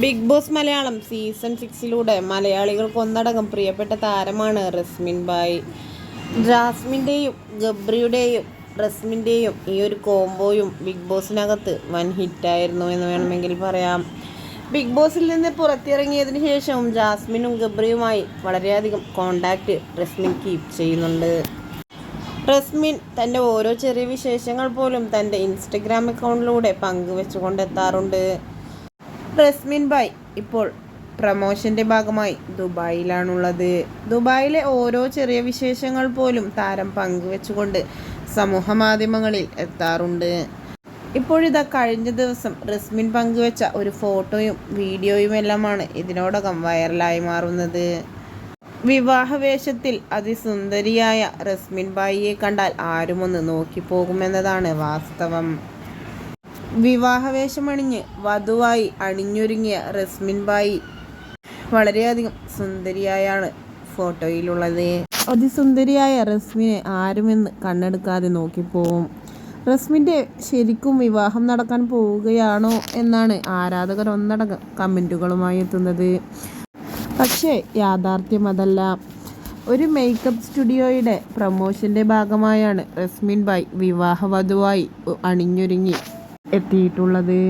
Big boss Malayalam season സിക്സിലൂടെ മലയാളികൾക്ക് ഒന്നടങ്കം പ്രിയപ്പെട്ട താരമാണ് റസ്മിൻ ബായ് ജാസ്മിന്റെയും ഗബ്രിയുടെയും റസ്മിന്റെയും ഈ ഒരു കോംബോയും ബിഗ് ബോസിനകത്ത് വൻ ഹിറ്റായിരുന്നു എന്ന് വേണമെങ്കിൽ പറയാം. ബിഗ് ബോസിൽ നിന്ന് പുറത്തിറങ്ങിയതിന് ശേഷവും ജാസ്മിനും ഗബ്രിയുമായി വളരെയധികം കോണ്ടാക്റ്റ് റസ്മിൻ കീപ്പ് ചെയ്യുന്നുണ്ട്. റസ്മിൻ തന്റെ ഓരോ ചെറിയ വിശേഷങ്ങൾ പോലും തന്റെ ഇൻസ്റ്റഗ്രാം അക്കൗണ്ടിലൂടെ പങ്കുവെച്ചുകൊണ്ടെത്താറുണ്ട്. റസ്മിൻ ബായ് ഇപ്പോൾ പ്രമോഷന്റെ ഭാഗമായി ദുബായിലാണുള്ളത്. ദുബായിലെ ഓരോ ചെറിയ വിശേഷങ്ങൾ പോലും താരം പങ്കുവെച്ചുകൊണ്ട് സമൂഹ മാധ്യമങ്ങളിൽ എത്താറുണ്ട്. ഇപ്പോഴിതാ കഴിഞ്ഞ ദിവസം റസ്മിൻ പങ്കുവെച്ച ഒരു ഫോട്ടോയും വീഡിയോയും എല്ലാമാണ് ഇതിനോടകം വൈറലായി മാറുന്നത്. വിവാഹവേഷത്തിൽ അതിസുന്ദരിയായ റസ്മിൻ ബായിയെ കണ്ടാൽ ആരുമൊന്ന് നോക്കിപ്പോകുമെന്നതാണ് വാസ്തവം. വിവാഹവേഷമണിഞ്ഞ് വധുവായി അണിഞ്ഞൊരുങ്ങിയ റസ്മിൻ ബായി വളരെയധികം സുന്ദരിയായാണ് ഫോട്ടോയിലുള്ളത്. അതിസുന്ദരിയായ റസ്മിനെ ആരുമെന്ന് കണ്ണെടുക്കാതെ നോക്കിപ്പോവും. റസ്മിന്റെ ശരിക്കും വിവാഹം നടക്കാൻ പോവുകയാണോ എന്നാണ് ആരാധകർ ഒന്നടങ്കം കമന്റുകളുമായി എത്തുന്നത്. പക്ഷേ യാഥാർത്ഥ്യം അതല്ല. ഒരു മേക്കപ്പ് സ്റ്റുഡിയോയുടെ പ്രൊമോഷന്റെ ഭാഗമായാണ് റസ്മിൻ ബായ് വിവാഹവധുവായി അണിഞ്ഞൊരുങ്ങി എത്തിയിട്ടുള്ളത്.